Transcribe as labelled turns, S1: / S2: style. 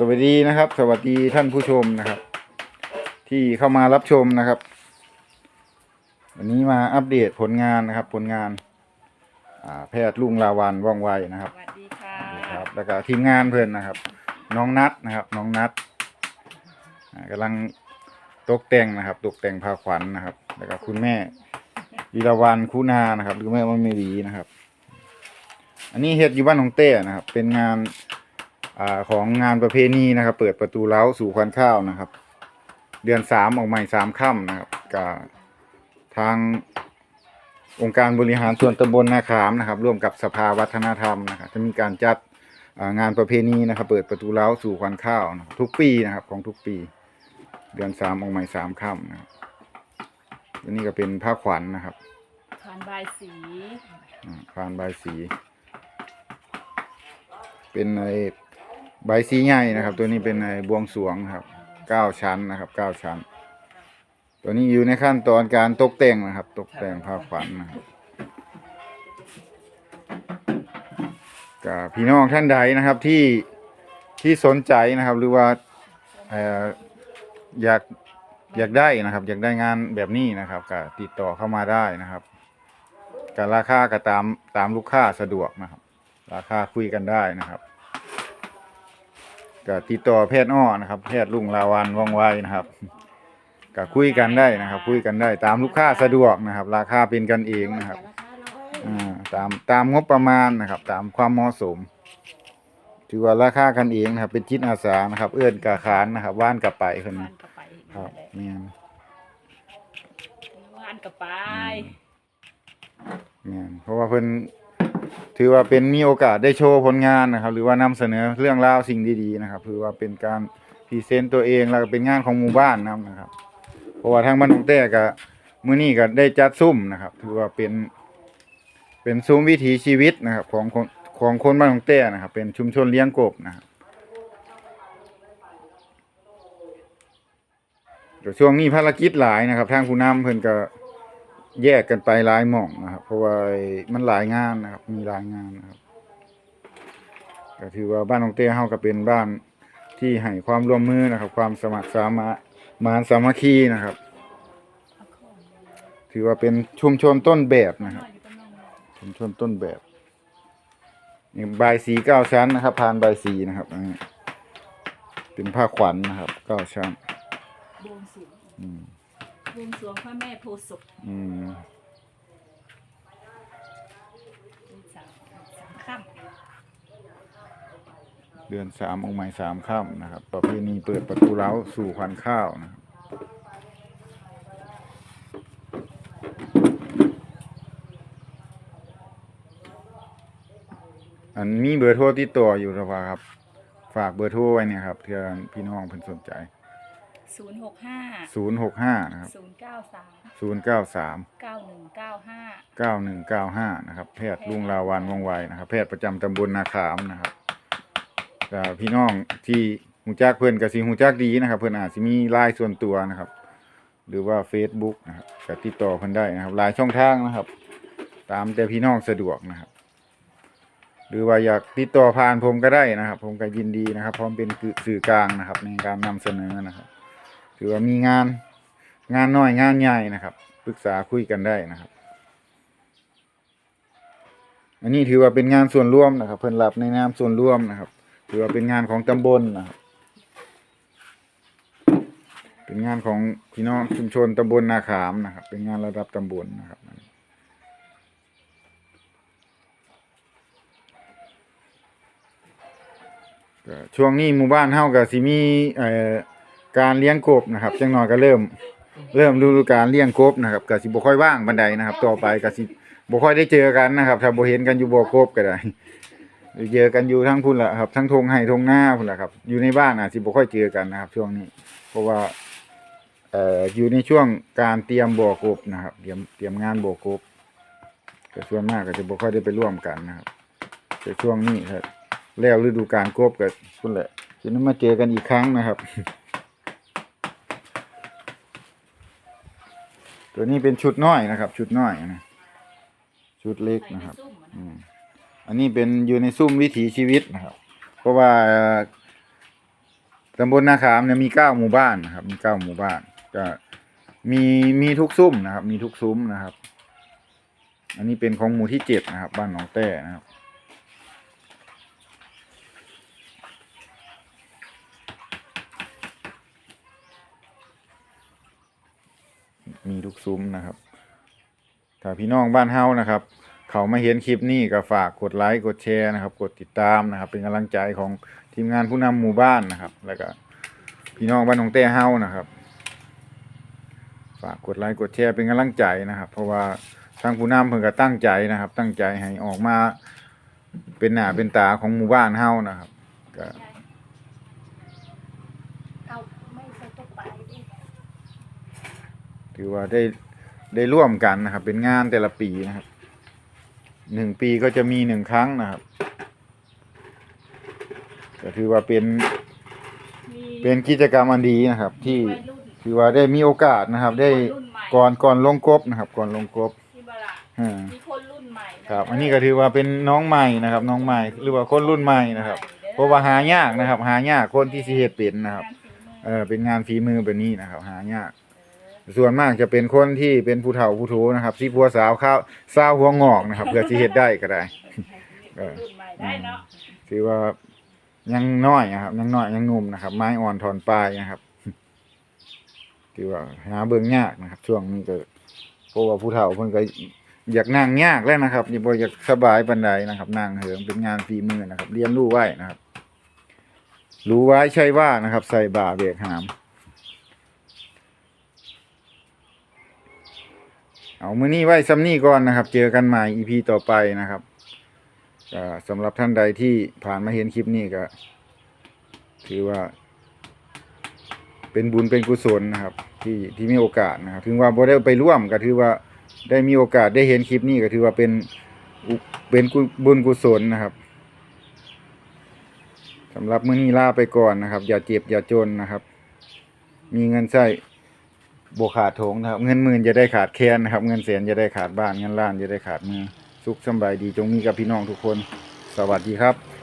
S1: สวัสดีนะครับ สวัสดีท่านผู้ชมนะครับ ที่เข้ามารับชมนะครับ วันนี้มาอัปเดตผลงานนะครับ ผลงานอ่าแพทย์ลุงลาวันว่องไวนะครับ
S2: สวัสดีค่ะ
S1: ครับแล้วก็ทีมงานเพื่อนนะครับ น้องนัดนะครับ น้องนัดอ่ากำลังตกแต่งนะครับ ตกแต่งผ้าขวัญนะครับ แล้วก็คุณแม่วีรวันคุณานะครับหรือแม่ว่าไม่วีนะครับ อันนี้เฮ็ดอยู่บ้านของเต้นะครับ เป็นงาน อ่าของงานประเพณีนะครับ เปิดประตูเล้าสู่ควันข้าวนะครับ เดือนสามออกใหม่สามค่ำนะครับกับทางองค์การบริหารส่วนตำบลนาขามนะครับ ร่วมกับสภาวัฒนธรรมนะครับจะมีการจัดอ่างานประเพณีนะครับ เปิดประตูเล้าสู่ควันข้าวนะครับทุกปีนะครับ ของทุกปี เดือนสามออกใหม่สามค่ำนะครับอันนี้ก็เป็นผ้าขวัญนะครับ
S2: ทานบายสี
S1: อ่าพานใบายสี เป็นไอ้ ใบสีใหญ่นะครับ ตัวนี้เป็นไอ้บวงสวงครับเก้าชั้นนะครับเก้าชั้น ตัวนี้อยู่ในขั้นตอนการตกแต่งนะครับ ตกแต่งผ้าขวัญนะครับกับพี่น้องท่านใดนะครับที่ที่สนใจนะครับ หรือว่าเอ่ออยากอยากได้นะครับ อยากได้งานแบบนี้นะครับก็ติดต่อเข้ามาได้นะครับการราคาก็ตามตามลูกค้าสะดวกนะครับ ราคาคุยกันได้นะครับ ก็ติดต่อแพทย์อ้อนะครับ แพทย์ลุงลาวันว่องไวนะครับก็คุยกันได้นะครับ คุยกันได้ตามลูกค้าสะดวกนะครับ ราคาเป็นกันเองนะครับอ่าตามตามงบประมาณนะครับ ตามความเหมาะสม ถือว่าราคากันเองนะครับ เป็นจิตอาสานะครับ เอื้อนกาขานนะครับว่านกับไปคน
S2: ว่าน
S1: นี้
S2: กระไป
S1: ครับเมียน
S2: ว่านกระไป
S1: เมียนเพราะว่าเพิ่น ถือว่าเป็นมีโอกาสได้โชว์ผลงานนะครับ หรือว่านำเสนอเรื่องราวสิ่งดีๆนะครับถือว่าเป็นการพรีเซนต์ตัวเองแล้วก็เป็นงานของหมู่บ้านนํนะครับ เพราะว่าทางบ้านของแต้ก็มื้อนี้ก็ได้จัดซุ้มนะครับ ถือว่าเป็น เป็นซุ้มวิถีชีวิตนะครับ ของคนของคนบ้านของแต้นะครับ เป็นชุมชนเลี้ยงกบนะครับเดี๋ยช่วงนี้ภารกิจหลายนะครับ ทางผู้นำเพิ่นก็ แยกกันไปหลายหม่องนะครับ เพราะว่ามันหลายงานนะครับ มีหลายงานนะครับ ก็ถือว่าบ้านของเต้เฮาก็เป็นบ้านที่ให้ความร่วมมือนะครับ ความสมัครสามารถมานสามัคคีนะครับ ถือว่าเป็นชุมชนต้นแบบนะครับ ชุมชนต้นแบบนี่ใบายสีเก้าชั้นนะครับ พานใบายสีนะครับเป็นผ้าขวัญนะครับเก้าชั้น
S2: วงสรวงพระแม่โพธิ์ศพ
S1: อืม
S2: สามสามค่
S1: เดือนสามองค์ใหม่สามค่ำนะครับ ประเพณีเปิดประตูเล้าสู่ควันข้าวนะครับอันมีเบอร์โทรติดต่ออยู่หรือเปล่าครับ ฝากเบอร์โทรไว้เนี่ยครับเพื่อพี่น้องเพิ่นสนใจ
S2: ศูนย์หกห้า
S1: ศูนย์หกห้านะครับ
S2: ศูนย์เก้าสาม
S1: ศูนย์เก้าสาม
S2: เก้าหนึ่งเก้าห้า
S1: เก้าหนึ่งเก้าห้านะครับแพทย์ลุงลาวันว่องไวนะครับแพทย์ประจำตำบลนาขามนะครับก็พี่น้องที่หูจักเพื่อนกับสีหูจักดีนะครับ เพื่อนอาจจะมีไลน์ส่วนตัวนะครับ หรือว่า Facebook นะครับก็ติดต่อเพิ่นได้นะครับหลายช่องทางนะครับ ตามแต่พี่น้องสะดวกนะครับ หรือว่าอยากติดต่อผ่านผมก็ได้นะครับ ผมก็ยินดีนะครับ พร้อมเป็นสื่อกลางนะครับ ในการนำเสนอนะครับ ถือว่ามีงาน งานน้อยงานใหญ่นะครับปรึกษาคุยกันได้นะครับ อันนี้ถือว่าเป็นงานส่วนร่วมนะครับ เพิ่นรับในนามส่วนร่วมนะครับ ถือว่าเป็นงานของตำบลนะครับ เป็นงานของพี่น้องชุมชนตำบลนาขามนะครับ เป็นงานระดับตำบลนะครับช่วงนี้หมู่บ้านเฮาก็สิมีเอ่อ การเลี้ยงกบนะครับจังหน่อยก็เริ่ม เริ่มฤดูการเลี้ยงกบนะครับกสิบ่ค่อยว่างปานใดนะครับ ต่อไปกสิบ่ค่อยได้เจอกันนะครับ ถ้าบ่เห็นกันอยู่บ่อกบก็ได้เจอกันอยู่ทั้งพุ่นละครับทั้งทงไห้ทงหน้าพุ่นละครับ อยู่ในบ้านอาจสิบ่ค่อยเจอกันนะครับ ช่วงนี้ เพราะว่าเอ่ออยู่ในช่วงการเตรียมบ่อกบนะครับ เตรียมเตรียมงานบ่อกบก็ส่วนมากก็จะบ่ค่อยได้ไปร่วมกันนะครับแต่ช่วงนี้ครับแล้วฤดูกาลกบก็พุ่นแหละสิได้มาเจอกันอีกครั้งนะครับ ตัวนี้เป็นชุดน้อยนะครับ ชุดน้อยนะชุดเล็กนะครับ
S2: อื
S1: มอันนี้เป็นอยู่ในซุ้มวิถีชีวิตนะครับ เพราะว่าตำบลนาขามเนี่ยมีเก้าหมู่บ้านนะครับ มีเก้าหมู่บ้าน ก็มีมีทุกซุ้มนะครับ มีทุกซุ้มนะครับ อันนี้เป็นของหมู่ที่เจ็ดนะครับ บ้านหนองแต้นะครับ มีทุกซุ้มนะครับ ถ้าพี่น้องบ้านเฮานะครับ เขามาเห็นคลิปนี้ก็ฝากกดไลค์กดแชร์นะครับ กดติดตามนะครับ เป็นกำลังใจของทีมงานผู้นำหมู่บ้านนะครับ แล้วก็พี่น้องบ้านของเต้เฮานะครับ ฝากกดไลค์กดแชร์เป็นกำลังใจนะครับ เพราะว่าทางผู้นำเพิ่นก็ตั้งใจนะครับ ตั้งใจให้ออกมาเป็นหน้าเป็นตาของหมู่บ้านเฮานะครับก็
S2: เอาไม่ใส่ตุ๊กไปดิ
S1: ถือว่าได้ได้ร่วมกันนะครับ เป็นงานแต่ละปีนะครับหนึ่งปีก็จะมีหนึ่งครั้งนะครับก็ถือว่าเป็น
S2: มี
S1: เป็นกิจกรรมอันดีนะครับ ที่
S2: วัยรุ่น
S1: ถือว่าได้มีโอกาสนะครับ ได้
S2: คนรุ่นใหม่
S1: ก่อนก่อนลงกบนะครับ ก่อนลงกบ
S2: ที่บลา
S1: อ่า
S2: มีคนรุ่นใหม่นะครับ
S1: อันนี้ก็ถือว่าเป็นน้องใหม่นะครับ น้องใหม่ หรือว่าคนรุ่นใหม่นะครับเพราะว่าหายากนะครับ หายากคนที่สิเฮ็ดเป็นนะครับ เออเป็นงานฝีมือแบบนี้นะครับ หายาก ส่วนมากจะเป็นคนที่เป็นผู้เฒ่าผู้โทนะครับที่ผัวสาวข้าวสาวหัวงอกนะครับเพื่อสิเฮ็ดได้ก็ได้เออ
S2: รุ่นใหม่ได้เนาะ
S1: ถือว่ายังน้อยนะครับ ยังน้อยยังหนุ่มนะครับ ไม้อ่อนถอนปลายนะครับถือว่าหาเบิ่งยากนะครับ ช่วงนี้ก็เพราะว่าผู้เฒ่าเพิ่นก็อยากนั่งยากแล้วนะครับอย่าบ่อยากสบายปานใดนะครับนั่งเหิงเป็นงานฝีมือนะครับ เรียนรู้ไว้นะครับ รู้ไว้ใช่ว่านะครับ ใส่บ่าเบรกหาม เอามือนี้ไว้ซ้ำนี้ก่อนนะครับ เจอกันใหม่ EP ต่อไปนะครับสำหรับท่านใดที่ผ่านมาเห็นคลิปนี้ก็ถือว่า เป็นบุญเป็นกุศลนะครับ ที่ที่มีโอกาสนะครับ ถึงว่าบ่ได้ไปร่วมก็ถือว่าได้มีโอกาสได้เห็นคลิปนี้ก็ถือว่าเป็นเป็นบุญกุศลนะครับสำหรับมื้อนี้ลาไปก่อนนะครับ อย่าเจ็บอย่าจนนะครับ มีเงินใช้ บขาดโถงนะครับ เงินหมื่นจะได้ขาดแค้นนะครับ เงินแสนจะได้ขาดบ้าน เงินล้านจะได้ขาดมือสุขสบายดีจงมีกับพี่น้องทุกคน สวัสดีครับ